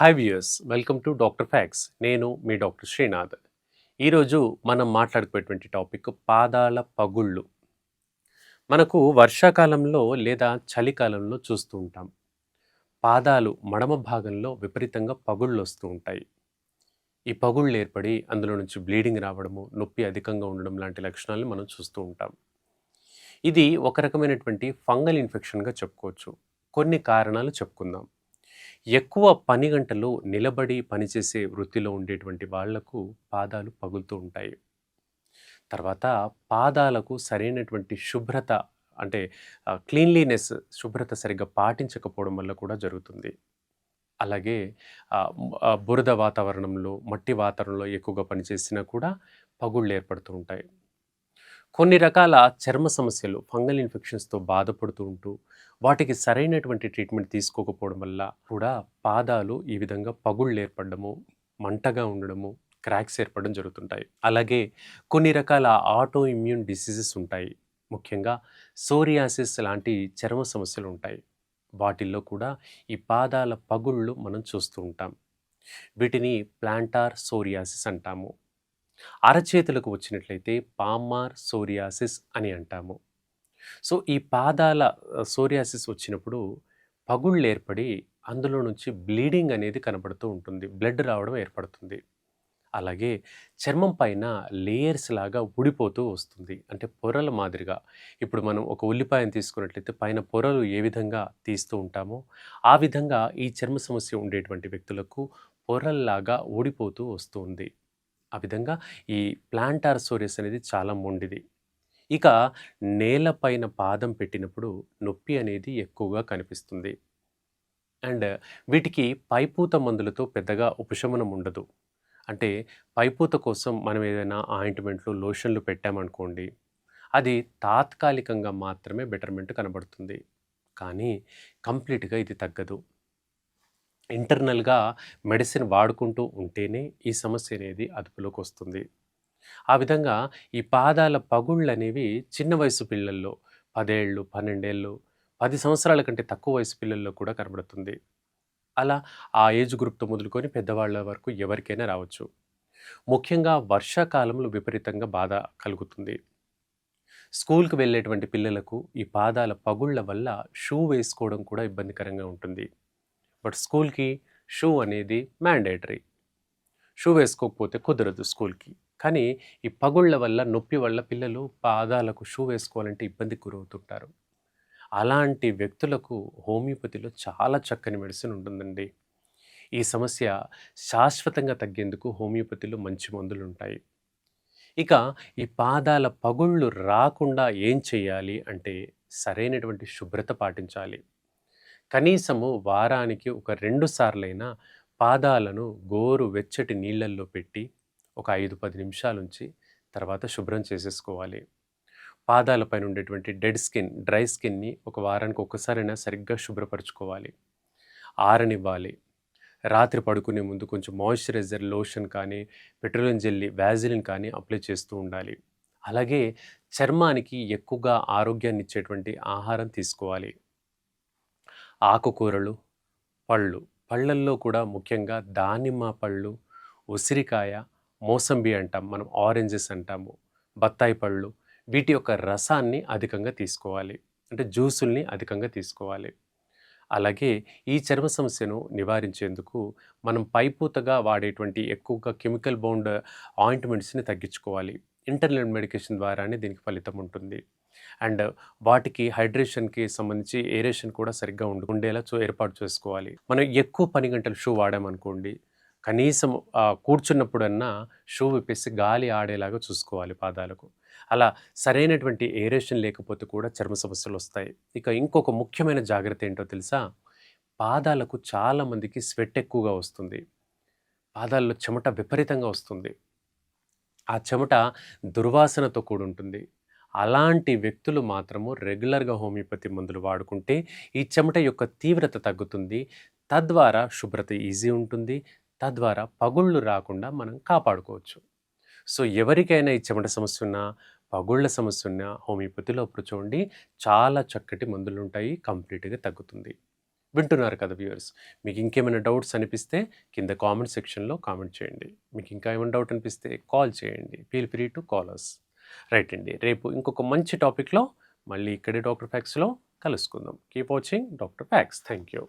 Hi viewers welcome to doctor facts నేను మీ doctor Srinath ఈరోజు మనం మాట్లాడుకునేటువంటి టాపిక్ పాదాల పగుళ్ళు. మనకు వర్షాకాలంలో లేదా చలికాలంలో చూస్తూ ఉంటాం. పాదాలు మడమ భాగంలో విపరీతంగా పగుళ్ళు వస్తూ ఉంటాయి. ఈ పగుళ్ళు ఏర్పడి అందులో నుంచి బ్లీడింగ్ రావడము నొప్పి అధికంగా ఉండడం లాంటి లక్షణాలను మనం చూస్తూ ఉంటాం. ఇది ఒక రకమైనటువంటి ఫంగల్ ఇన్ఫెక్షన్గా చెప్పుకోవచ్చు. కొన్ని కారణాలు చెప్పుకుందాం. ఎక్కువ పని గంటలు నిలబడి పనిచేసే వృత్తిలో ఉండేటువంటి వాళ్ళకు పాదాలు పగులుతూ ఉంటాయి. తర్వాత పాదాలకు సరైనటువంటి శుభ్రత అంటే క్లీన్లీనెస్ శుభ్రత సరిగ్గా పాటించకపోవడం వల్ల కూడా జరుగుతుంది. అలాగే బురద వాతావరణంలో మట్టి వాతావరణంలో ఎక్కువగా పనిచేసినా కూడా పగుళ్ళు ఏర్పడుతూ ఉంటాయి. కొన్ని రకాల చర్మ సమస్యలు ఫంగల్ ఇన్ఫెక్షన్స్తో బాధపడుతూ ఉంటూ వాటికి సరైనటువంటి ట్రీట్మెంట్ తీసుకోకపోవడం వల్ల కూడా పాదాలు ఈ విధంగా పగుళ్ళు ఏర్పడము మంటగా ఉండడము క్రాక్స్ ఏర్పడడం జరుగుతుంటాయి. అలాగే కొన్ని రకాల ఆటో ఇమ్యూన్ డిసీజెస్ ఉంటాయి. ముఖ్యంగా సోరియాసిస్ లాంటి చర్మ సమస్యలు ఉంటాయి. వాటిల్లో కూడా ఈ పాదాల పగుళ్ళు మనం చూస్తూ ఉంటాం. వీటిని ప్లాంటార్ సోరియాసిస్ అంటాము. అరచేతులకు వచ్చినట్లయితే పామార్ సోరియాసిస్ అని అంటాము. సో ఈ పాదాల సోరియాసిస్ వచ్చినప్పుడు పగుళ్ళు ఏర్పడి అందులో నుంచి బ్లీడింగ్ అనేది కనబడుతూ ఉంటుంది. బ్లడ్ రావడం ఏర్పడుతుంది. అలాగే చర్మం పైన లేయర్స్ లాగా ఊడిపోతూ వస్తుంది. అంటే పొరల మాదిరిగా. ఇప్పుడు మనం ఒక ఉల్లిపాయను తీసుకున్నట్లయితే పైన పొరలు ఏ విధంగా తీస్తూ ఉంటామో ఆ విధంగా ఈ చర్మ సమస్య ఉండేటువంటి వ్యక్తులకు పొరల్లాగా ఊడిపోతూ వస్తుంది ఆ విధంగా ఈ ప్లాంటార్ సోరియస్ అనేది చాలా మొండిది. ఇక నేలపైన పాదం పెట్టినప్పుడు నొప్పి అనేది ఎక్కువగా కనిపిస్తుంది. అండ్ వీటికి పైపూత మందులతో పెద్దగా ఉపశమనం ఉండదు. అంటే పైపూత కోసం మనం ఏదైనా ఆయింట్మెంట్లు లోషన్లు పెట్టామనుకోండి అది తాత్కాలికంగా మాత్రమే బెటర్మెంట్ కనబడుతుంది. కానీ కంప్లీట్గా ఇది తగ్గదు. ఇంటర్నల్గా మెడిసిన్ వాడుకుంటూ ఉంటేనే ఈ సమస్య అనేది అదుపులోకి వస్తుంది. ఆ విధంగా ఈ పాదాల పగుళ్ళు అనేవి చిన్న వయసు పిల్లల్లో పదేళ్ళు పన్నెండేళ్ళు పది సంవత్సరాల కంటే తక్కువ వయసు పిల్లల్లో కూడా కనబడుతుంది. అలా ఆ ఏజ్ గ్రూప్తో మొదలుకొని పెద్దవాళ్ళ వరకు ఎవరికైనా రావచ్చు. ముఖ్యంగా వర్షాకాలంలో విపరీతంగా బాధ కలుగుతుంది. స్కూల్కి వెళ్ళేటువంటి పిల్లలకు ఈ పాదాల పగుళ్ళ వల్ల షూ వేసుకోవడం కూడా ఇబ్బందికరంగా ఉంటుంది. బట్ స్కూల్కి షూ అనేది మ్యాండేటరీ. షూ వేసుకోకపోతే కుదరదు స్కూల్కి. కానీ ఈ పగుళ్ళ వల్ల నొప్పి వల్ల పిల్లలు పాదాలకు షూ వేసుకోవాలంటే ఇబ్బందికి గురవుతుంటారు. అలాంటి వ్యక్తులకు హోమియోపతిలో చాలా చక్కని మెడిసిన్ ఉంటుందండి. ఈ సమస్య శాశ్వతంగా తగ్గేందుకు హోమియోపతిలో మంచి మందులు ఉంటాయి. ఇక ఈ పాదాల పగుళ్ళు రాకుండా ఏం చేయాలి అంటే సరైనటువంటి శుభ్రత పాటించాలి. కనీసము వారానికి ఒక రెండు సార్లైనా పాదాలను గోరు వెచ్చటి నీళ్ళల్లో పెట్టి ఒక ఐదు పది నిమిషాలు ఉంచి తర్వాత శుభ్రం చేసేసుకోవాలి. పాదాలపైన ఉండేటువంటి డెడ్ స్కిన్ డ్రై స్కిన్ని ఒక వారానికి ఒక్కసారైనా సరిగ్గా శుభ్రపరచుకోవాలి. ఆరనివ్వాలి. రాత్రి పడుకునే ముందు కొంచెం మాయిశ్చరైజర్ లోషన్ కానీ పెట్రోలియం జెల్లీ వ్యాజిలిన్ కానీ అప్లై చేస్తూ ఉండాలి. అలాగే చర్మానికి ఎక్కువగా ఆరోగ్యాన్ని ఇచ్చేటువంటి ఆహారం తీసుకోవాలి. ఆకుకూరలు పళ్ళు. పళ్ళల్లో కూడా ముఖ్యంగా దానిమ్మ పళ్ళు ఉసిరికాయ మోసంబి అంటాం మనం ఆరెంజెస్ అంటాము బత్తాయి పళ్ళు. వీటి యొక్క రసాన్ని అధికంగా తీసుకోవాలి. అంటే జ్యూసుల్ని అధికంగా తీసుకోవాలి. అలాగే ఈ చర్మ సమస్యను నివారించేందుకు మనం పైపూతగా వాడేటువంటి ఎక్కువగా కెమికల్ బౌండ్ ఆయింట్మెంట్స్ని తగ్గించుకోవాలి. ఇంటర్నల్ మెడికేషన్ ద్వారానే దీనికి ఫలితం ఉంటుంది. అండ్ వాటికి హైడ్రేషన్కి సంబంధించి ఏరేషన్ కూడా సరిగ్గా ఉండు ఉండేలా చూ ఏర్పాటు చేసుకోవాలి. మనం ఎక్కువ పని గంటలు షూ వాడామనుకోండి కనీసం కూర్చున్నప్పుడన్నా షూ విప్పేసి గాలి ఆడేలాగా చూసుకోవాలి పాదాలకు. అలా సరైనటువంటి ఏరేషన్ లేకపోతే కూడా చర్మ సమస్యలు వస్తాయి. ఇక ఇంకొక ముఖ్యమైన జాగ్రత్త ఏంటో తెలుసా? పాదాలకు చాలామందికి స్వెట్ ఎక్కువగా వస్తుంది. పాదాల్లో చెమట విపరీతంగా వస్తుంది. ఆ చెమట దుర్వాసనతో కూడి ఉంటుంది అలాంటి వ్యక్తులు మాత్రము రెగ్యులర్గా హోమియోపతి మందులు వాడుకుంటే ఈ చెమట యొక్క తీవ్రత తగ్గుతుంది. తద్వారా శుభ్రత ఈజీ ఉంటుంది. తద్వారా పగుళ్ళు రాకుండా మనం కాపాడుకోవచ్చు. సో ఎవరికైనా ఈ చెమట సమస్య ఉన్నా పగుళ్ళ సమస్య ఉన్నా హోమియోపతిలో అప్పుడు చూడండి చాలా చక్కటి మందులు ఉంటాయి కంప్లీట్గా తగ్గుతుంది. వింటున్నారు కదా వ్యూవర్స్? మీకు ఇంకేమైనా డౌట్స్ అనిపిస్తే కింద కామెంట్ సెక్షన్లో కామెంట్ చేయండి. మీకు ఇంకా ఏమైనా డౌట్ అనిపిస్తే కాల్ చేయండి. Feel free to callers right అండి. రేపు ఇంకొక మంచి టాపిక్లో మళ్ళీ ఇక్కడే డాక్టర్ ఫ్యాక్స్లో కలుసుకుందాం. Keep watching doctor facts. Thank you